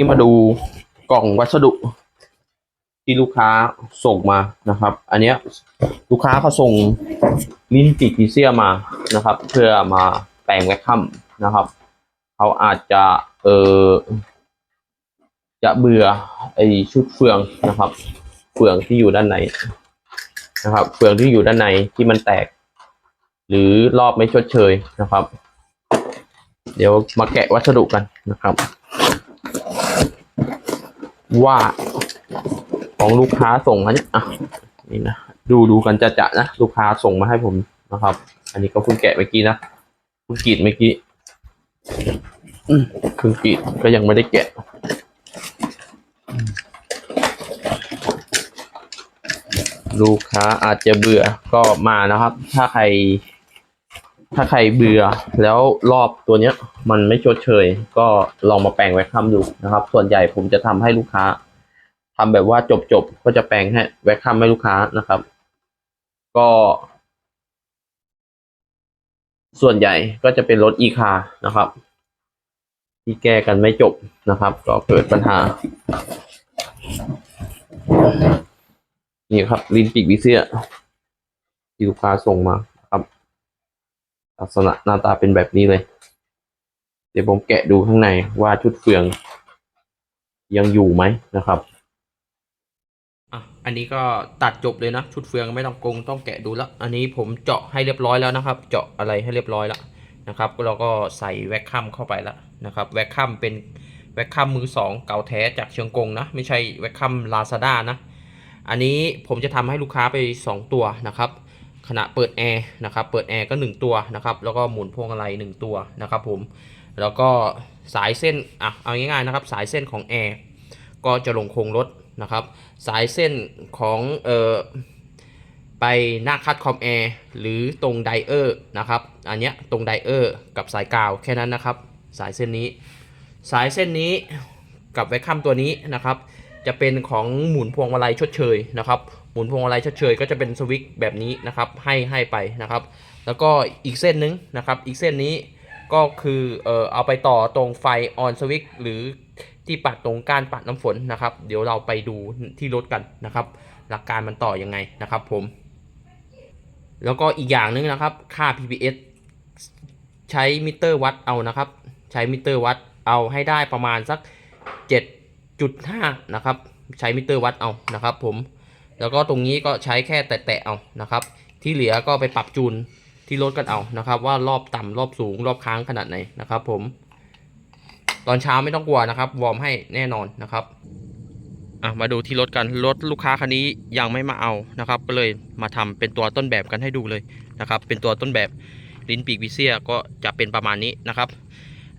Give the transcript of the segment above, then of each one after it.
ที่มาดูกล่องวัสดุ ที่ลูกค้าส่งมานะครับ อันเนี้ยลูกค้าเขาส่งลิ้นจี่พีเซียมานะครับ เพื่อมาแปลงแวคคัมนะครับเขาอาจจะเออจะเบื่อไอชุดเฟืองนะครับ เฟืองที่อยู่ด้านในนะครับ เฟืองที่อยู่ด้านในที่มันแตก หรือรอบไม่ชดเชยนะครับ เดี๋ยวมาแกะวัสดุกันนะครับ ว่าของลูกค้าส่งอันนี้อะนี่นะดูดูกันจะจะนะลูกค้าส่งมาให้ผมนะครับ อันนี้ก็เพิ่งแกะเมื่อกี้นะเพิ่งกรีดเมื่อกี้เพิ่งกรีดก็ยังไม่ได้แกะลูกค้าอาจจะเบื่อก็มานะครับ ถ้าใคร ถ้าใครเบื่อแล้วรอบตัวเนี้ย มันไม่ชดเชย ก็ลองมาแปลงแวคคัมดูนะครับ ส่วนใหญ่ผมจะทำให้ลูกค้าทำแบบว่าจบๆก็จะแปลงให้แวคคัมให้ลูกค้านะครับ ก็ ส่วนใหญ่ก็จะเป็นรถอีคานะครับ ที่แก้กันไม่จบนะครับ ก็เกิดปัญหา นี่ครับลินปิกวิเซียที่ลูกค้าส่งมา ลักษณะหน้าตาเป็นแบบนี้เลย เดี๋ยวผมแกะดูข้างในว่าชุดเฟือง ยังอยู่ไหมนะครับอะอันนี้ก็ตัดจบเลยนะชุดเฟืองไม่ต้องกงต้องแกะดูแล้ว อันนี้ผมเจาะให้เรียบร้อยแล้วนะครับ เจาะอะไรให้เรียบร้อยแล้วนะครับเราก็ใส่แวคคัมเข้าไปแล้วนะครับ แวคคัมเป็นแวคคัมมือสองเก่าแท้จากเชียงกงนะ ไม่ใช่แวคคัมลาซาด้านะ อันนี้ผมจะทำให้ลูกค้าไป 2 ตัวนะครับ ขณะเปิดแอร์นะครับ เปิดแอร์ก็ 1 ตัวนะครับ แล้วก็หมุนพวงมาลัย1ตัวนะครับผม แล้วก็สายเส้น อะ เอาง่ายๆนะครับ สายเส้นของแอร์ก็จะลงโครงรถนะครับ สายเส้นของเอ่อไปหน้าคัดคอมแอร์หรือตรงไดเออร์นะครับ อันเนี้ยตรงไดเออร์กับสายกาวแค่นั้นนะครับ สายเส้นนี้ สายเส้นนี้กับไวคัมตัวนี้นะครับ จะเป็นของหมุนพวงมาลัยชดเชยนะครับ หมุนพวงมาลัยเชยก็จะเป็นสวิตช์แบบนี้นะครับ ให้ให้ไปนะครับ แล้วก็อีกเส้นนึงนะครับ อีกเส้นนี้ก็คือเอ่อเอาไปต่อตรงไฟออนสวิตช์หรือที่ปัดตรงก้านปัดน้ำฝนนะครับ เดี๋ยวเราไปดูที่รถกันนะครับ หลักการมันต่อยังไงนะครับผม แล้วก็อีกอย่างหนึงนะครับ ค่า PPS ใช้มิเตอร์วัดเอานะครับ ใช้มิเตอร์วัดเอาให้ได้ประมาณสัก 7.5 นะครับ ใช้มิเตอร์วัดเอานะครับผม แล้วก็ตรงนี้ก็ใช้แค่แตะๆเอานะครับ ที่เหลือก็ไปปรับจูนที่รถกันเอานะครับ ว่ารอบต่ำรอบสูงรอบค้างขนาดไหนนะครับผม ตอนเช้าไม่ต้องกลัวนะครับ วอร์มให้แน่นอนนะครับอะมาดูที่รถกันรถลูกค้าคันนี้ยังไม่มาเอานะครับ ก็เลยมาทำเป็นตัวต้นแบบกันให้ดูเลยนะครับ เป็นตัวต้นแบบลิ้นปีกวิเซียก็จะเป็นประมาณนี้นะครับ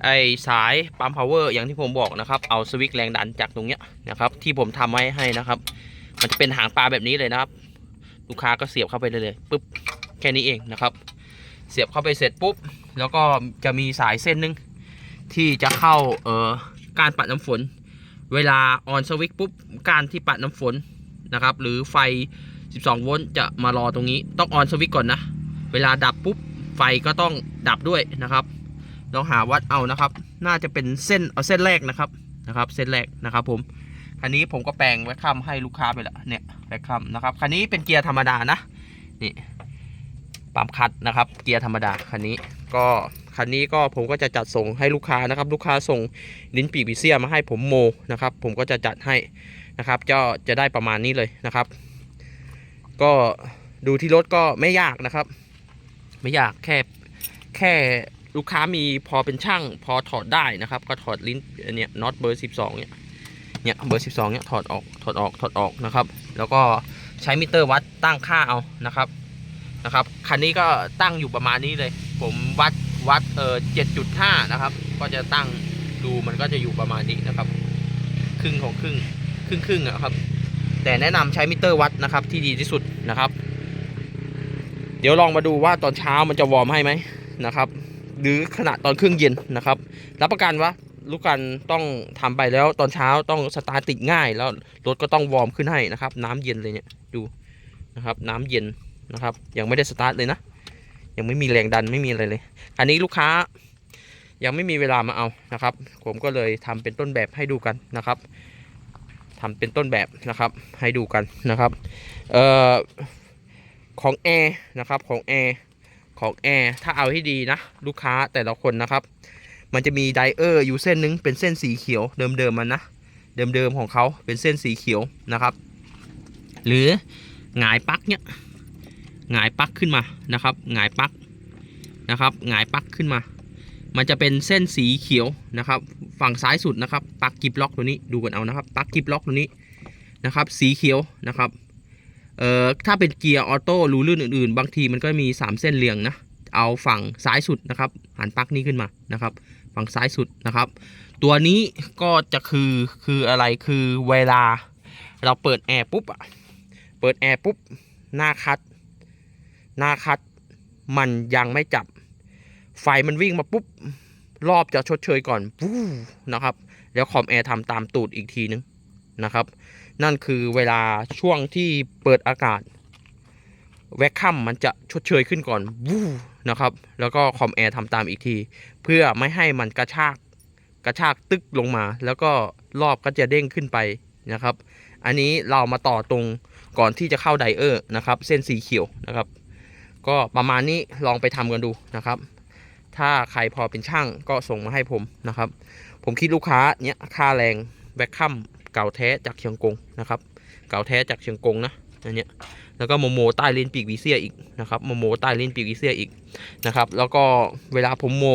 ไอสายปั๊มพาวเวอร์อย่างที่ผมบอกนะครับ เอาสวิตช์แรงดันจากตรงเนี้ยนะครับ ที่ผมทำไว้ให้นะครับ มันจะเป็นหางปลาแบบนี้เลยนะครับ ลูกค้าก็เสียบเข้าไปเลยเลยปุ๊บแค่นี้เองนะครับ เสียบเข้าไปเสร็จปุ๊บ แล้วก็จะมีสายเส้นหนึง ที่จะเข้าเอ่อการปัดน้ำฝน เวลาออนสวิตช์ปุ๊บการที่ปัดน้ำฝนนะครับ หรือไฟ 12 โวลต์จะมารอตรงนี้ต้องออนสวิตช์ก่อนนะ เวลาดับปุ๊บไฟก็ต้องดับด้วยนะครับลองหาวัดเอานะครับ น่าจะเป็นเส้นเอาเส้นแรกนะครับนะครับ เส้นแรกนะครับผม คันนี้ผมก็แปลงแวคคัมให้ลูกค้าไปแล้วเนี่ยแวคคัมนะครับคันนี้เป็นเกียร์ธรรมดานะนี่ปั๊มคัดนะครับ เกียร์ธรรมดาคันนี้ก็คันนี้ก็ผมก็จะจัดส่งให้ลูกค้านะครับ ลูกค้าส่งลิ้นปีกปีเซียมาให้ผมโมนะครับ ผมก็จะจัดให้นะครับก็จะได้ประมาณนี้เลยนะครับ ก็ดูที่รถก็ไม่ยากนะครับ ไม่ยากแค่แค่ลูกค้ามีพอเป็นช่างพอถอดได้นะครับ ก็ถอดลิ้นอันเนี้ยน็อตเบอร์ 12เนี่ย เนี่ยเบอร์ 12เนี่ยถอดออกถอดออกถอดออกนะครับ แล้วก็ใช้มิเตอร์วัดตั้งค่าเอานะครับนะครับคันนี้ก็ตั้งอยู่ประมาณนี้เลย ผมวัดวัดเออ7.5นะครับ ก็จะตั้งดูมันก็จะอยู่ประมาณนี้นะครับ ครึ่งของครึ่งครึ่งครึ่งอะครับ แต่แนะนำใช้มิเตอร์วัดนะครับที่ดีที่สุดนะครับ เดี๋ยวลองมาดูว่าตอนเช้ามันจะวอร์มให้ไหมนะครับ หรือขณะตอนเครื่องเย็นนะครับ รับประกันว่า ลูกกันต้องทำไปแล้วตอนเช้าต้องสตาร์ติดง่าย แล้วรถก็ต้องวอร์มขึ้นให้นะครับ น้ำเย็นเลยเนี่ยดูนะครับ น้ำเย็นนะครับ ยังไม่ได้สตาร์ทเลยนะยังไม่มีแรงดันไม่มีอะไรเลย อันนี้ลูกค้ายังไม่มีเวลามาเอานะครับ ผมก็เลยทำเป็นต้นแบบให้ดูกันนะครับทำเป็นต้นแบบนะครับ ให้ดูกันนะครับเอ่อของแอร์นะครับของแอร์ของแอร์ถ้าเอาให้ดีนะ ลูกค้าแต่ละคนนะครับ มันจะมีไดเออร์อยู่เส้นหนึงเป็นเส้นสีเขียวเดิมๆมันนะ เดิมๆของเขาเป็นเส้นสีเขียวนะครับ หรือหงายปักเนี่ยหงายปักขึ้นมานะครับหงายปักนะครับหงายปักขึ้นมา มันจะเป็นเส้นสีเขียวนะครับ ฝั่งซ้ายสุดนะครับปักกิบล็อกตัวนี้ดูกันเอานะครับปักกิบล็อกตัวนี้นะครับ สีเขียวนะครับเอ่อถ้าเป็นเกียร์ออโต้รูลื่นอื่นๆ บางทีมันก็มี 3 เส้นเรียงนะเอาฝั่งซ้ายสุดนะครับหันปลั๊กนี้ขึ้นมานะครับ ฝั่งซ้ายสุดนะครับ ตัวนี้ก็จะคือคืออะไรคือเวลา เราเปิดแอร์ปุ๊บอะเปิดแอร์ปุ๊บหน้าคัด หน้าคัดมันยังไม่จับ ไฟมันวิ่งมาปุ๊บ รอบจะชดเชยก่อนวู้นะครับ แล้วคอมแอร์ทำตามตูดอีกทีนึงนะครับ นั่นคือเวลาช่วงที่เปิดอากาศ แวคคัมมันจะชดเชยขึ้นก่อนวูนะครับ แล้วก็คอมแอร์ทำตามอีกที เพื่อไม่ให้มันกระชากกระชากตึกลงมา แล้วก็รอบก็จะเด้งขึ้นไปนะครับ อันนี้เรามาต่อตรงก่อนที่จะเข้าไดเออร์นะครับ เส้นสีเขียวนะครับ ก็ประมาณนี้ลองไปทำกันดูนะครับ ถ้าใครพอเป็นช่างก็ส่งมาให้ผมนะครับ ผมคิดลูกค้าเนี้ยค่าแรงแบคคัมเก่าแท้จากเชียงกงนะครับ เก่าแท้จากเชียงกงนะอันเนี้ย แล้วก็โมโมใต้เลนปีกวีเซียอีกนะครับโมโมใต้เลนปีกวีเซียอีกนะครับ แล้วก็เวลาผมโม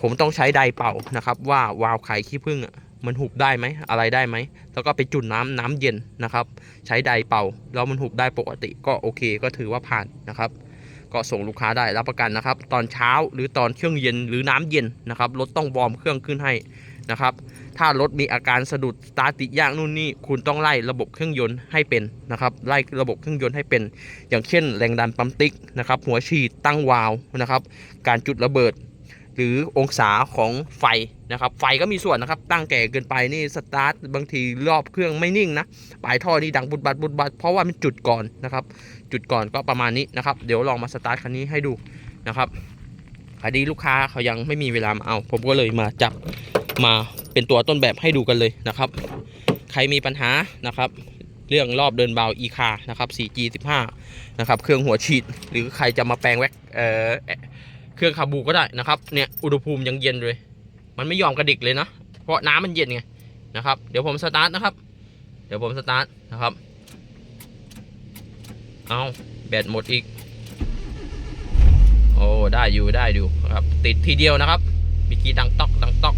ผมต้องใช้ไดเป่านะครับว่าวาล์วไข่ขี้ผึ้งมันหุบได้ไหมอะไรได้ไหม แล้วก็ไปจุ่นน้ำน้ำเย็นนะครับ ใช้ไดเป่า แล้วมันหุบได้ปกติก็โอเค ก็ถือว่าผ่านนะครับ ก็ส่งลูกค้าได้รับประกันนะครับ ตอนเช้าหรือตอนเครื่องเย็นหรือน้ำเย็นนะครับรถต้องวอร์มเครื่องขึ้นให้ นะครับ ถ้ารถมีอาการสะดุดสตาร์ทติดยากนู่นนี่คุณต้องไล่ระบบเครื่องยนต์ให้เป็นนะครับไล่ระบบเครื่องยนต์ให้เป็น อย่างเช่น แรงดันปั๊มติ๊กนะครับหัวฉีดตั้งวาล์วนะครับ การจุดระเบิด หรือองศาของไฟนะครับ ไฟก็มีส่วนนะครับ ตั้งแก่เกินไปนี่สตาร์ทบางทีรอบเครื่องไม่นิ่งนะปลายท่อนี่ดังบุดบัดบุดบัดเพราะว่ามันจุดก่อนนะครับ จุดก่อนก็ประมาณนี้นะครับ เดี๋ยวลองมาสตาร์ทคันนี้ให้ดูนะครับคดีลูกค้าเขายังไม่มีเวลามาเอา ผมก็เลยมาจับ มาเป็นตัวต้นแบบให้ดูกันเลยนะครับ ใครมีปัญหานะครับ เรื่องรอบเดินเบา e คานะครับ 4G 15 นะครับ เครื่องหัวฉีด หรือใครจะมาแปลงแว็กเอ่อเครื่องคาบูก็ได้นะครับ เนี่ยอุณหภูมิยังเย็นเลย มันไม่ยอมกระดิกเลยนะ เพราะน้ำมันเย็นไงนะครับ เดี๋ยวผมสตาร์ทนะครับ เดี๋ยวผมสตาร์ทนะครับ เอาแบตหมดอีก โอ้ ได้อยู่ได้อยู่ครับ ติดทีเดียวนะครับ มีกีดังตอกดังตอก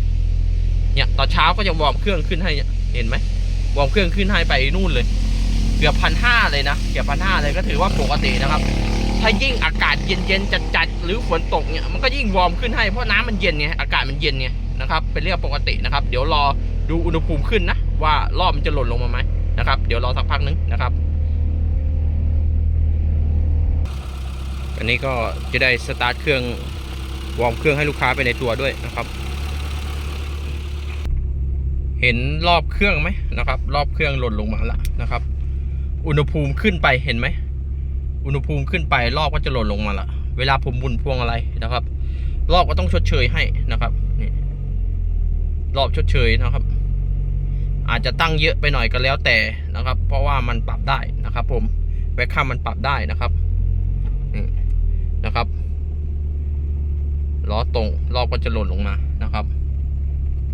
เนี่ยตอนเช้าก็จะวอร์มเครื่องขึ้นให้เนี่ยเห็นไหมวอร์มเครื่องขึ้นให้ไปนู่นเลย เกือบพันห้าเลยนะเกือบพันห้าเลยก็ถือว่าปกตินะครับ ถ้ายิ่งอากาศเย็นๆจัดๆหรือฝนตกเนี่ยมันก็ยิ่งวอร์มขึ้นให้เพราะน้ำมันเย็นไงอากาศมันเย็นไงนะครับเป็นเรื่องปกตินะครับ เดี๋ยวรอดูอุณหภูมิขึ้นนะว่ารอบมันจะหล่นลงมาไหมนะครับเดี๋ยวรอสักพักนึงนะครับอันนี้ก็จะได้สตาร์ทเครื่องวอร์มเครื่องให้ลูกค้าไปในตัวด้วยนะครับ เห็นรอบเครื่องไหมนะครับ รอบเครื่องหล่นลงมาแล้วนะครับ อุณหภูมิขึ้นไปเห็นไหมอุณหภูมิขึ้นไปรอบก็จะหล่นลงมาละเวลาผมหมุนพวงอะไรนะครับ รอบก็ต้องชดเชยให้นะครับนี่รอบชดเชยนะครับ อาจจะตั้งเยอะไปหน่อยก็แล้วแต่นะครับ เพราะว่ามันปรับได้นะครับ ผมแวคคัมมันปรับได้นะครับนี่นะครับล้อตรงรอบก็จะหล่นลงมานะครับ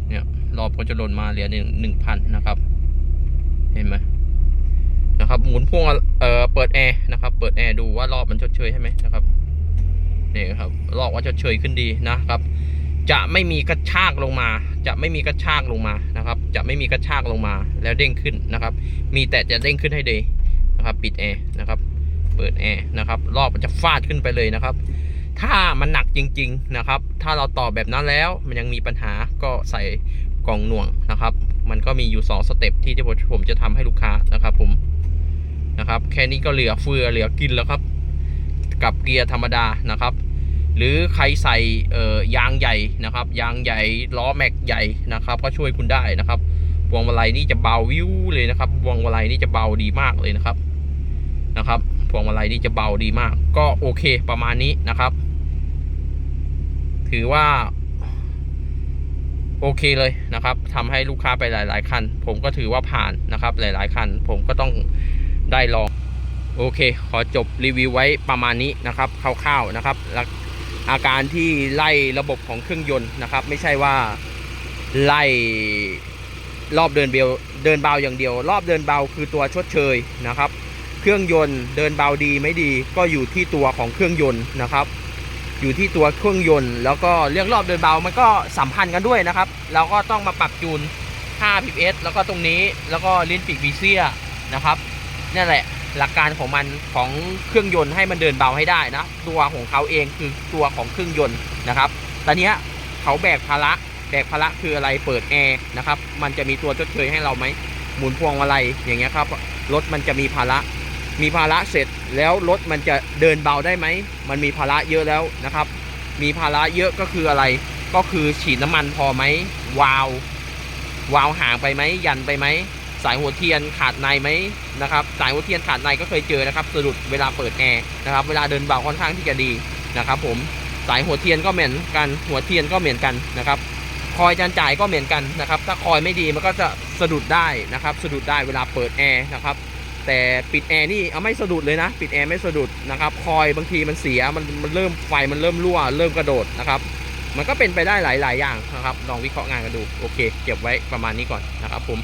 เนี่ย รอบก็จะหล่นมาเหลือหนึ่งหนึ่งพันนะครับ เห็นไหมนะครับ หมุนพวงเอ่อเปิดแอร์นะครับ เปิดแอร์ดูว่ารอบมันชดเชยใช่ไหมนะครับนี่ครับรอบว่าชดเชยขึ้นดีนะครับ จะไม่มีกระชากลงมา จะไม่มีกระชากลงมานะครับ จะไม่มีกระชากลงมาแล้วเด้งขึ้นนะครับ มีแต่จะเด้งขึ้นให้ดีนะครับ ปิดแอร์นะครับ เปิดแอร์นะครับ รอบมันจะฟาดขึ้นไปเลยนะครับถ้ามันหนักจริง ๆ นะครับ ถ้าเราต่อแบบนั้นแล้วมันยังมีปัญหาก็ใส่ กล่องหน่วงนะครับ มันก็มีอยู่ 2 สเต็ปที่ที่ผมจะทำให้ลูกค้านะครับผมนะครับ แค่นี้ก็เหลือเฟือเหลือกินแล้วครับ กับเกียร์ธรรมดานะครับ หรือใครใส่เอ่อยางใหญ่นะครับ ยางใหญ่ล้อแม็กใหญ่นะครับ ก็ช่วยคุณได้นะครับพวงมาลัยนี่จะเบาวิวเลยนะครับพวงมาลัยนี่จะเบาดีมากเลยนะครับนะครับพวงมาลัยนี่จะเบาดีมาก ก็โอเคประมาณนี้นะครับ ถือว่า โอเคเลยนะครับทำให้ลูกค้าไปหลาย ๆ คัน ผมก็ถือว่าผ่านนะครับหลาย ๆ คัน ผมก็ต้องได้ลอง โอเค ขอจบรีวิวไว้ประมาณนี้นะครับคร่าวๆนะครับอาการที่ไล่ระบบของเครื่องยนต์นะครับ ไม่ใช่ว่าไล่รอบเดินเบลเดินเบาอย่างเดียว รอบเดินเบาคือตัวชดเชยนะครับ เครื่องยนต์เดินเบาดีไม่ดีก็อยู่ที่ตัวของเครื่องยนต์นะครับ อยู่ที่ตัวเครื่องยนต์ แล้วก็เรื่องรอบเดินเบามันก็สัมพันธ์กันด้วยนะครับ เราก็ต้องมาปรับจูน 5 pps แล้วก็ตรงนี้แล้วก็ลิ้นปีกวีเซียนะครับนั่แหละหลักการของมันของเครื่องยนต์ให้มันเดินเบาให้ได้นะ ตัวของเขาเองคือตัวของเครื่องยนต์นะครับตอนนี้เขาแบกภาระแบกภาระคืออะไรเปิดแอร์นะครับ มันจะมีตัวชดเชยให้เราไหมหมุนพวงมาลัยอย่างเงี้ยครับรถมันจะมีภาระ มีภาระเสร็จแล้วรถมันจะเดินเบาได้ไหม มันมีภาระเยอะแล้วนะครับ มีภาระเยอะก็คืออะไร ก็คือฉีดน้ำมันพอไหม วาล์ววาล์วห่างไปไหม ยันไปไหม สายหัวเทียนขาดในไหมนะครับ สายหัวเทียนขาดในก็เคยเจอนะครับสะดุดเวลาเปิดแอร์นะครับ เวลาเดินเบาค่อนข้างที่จะดีนะครับ ผม สายหัวเทียนก็เหมือนกัน หัวเทียนก็เหมือนกันนะครับ คอยจานจ่ายก็เหมือนกันนะครับ ถ้าคอยไม่ดีมันก็จะสะดุดได้นะครับ สะดุดได้เวลาเปิดแอร์นะครับ แต่ปิดแอร์นี่เอาไม่สะดุดเลยนะ ปิดแอร์ไม่สะดุดนะครับ คอยบางทีมันเสียมันมันเริ่มไฟมันเริ่มรั่ว เริ่มกระโดดนะครับ มันก็เป็นไปได้หลาย ๆ อย่างนะครับ ลองวิเคราะห์งานกันดู โอเค เก็บไว้ประมาณนี้ก่อนนะครับผม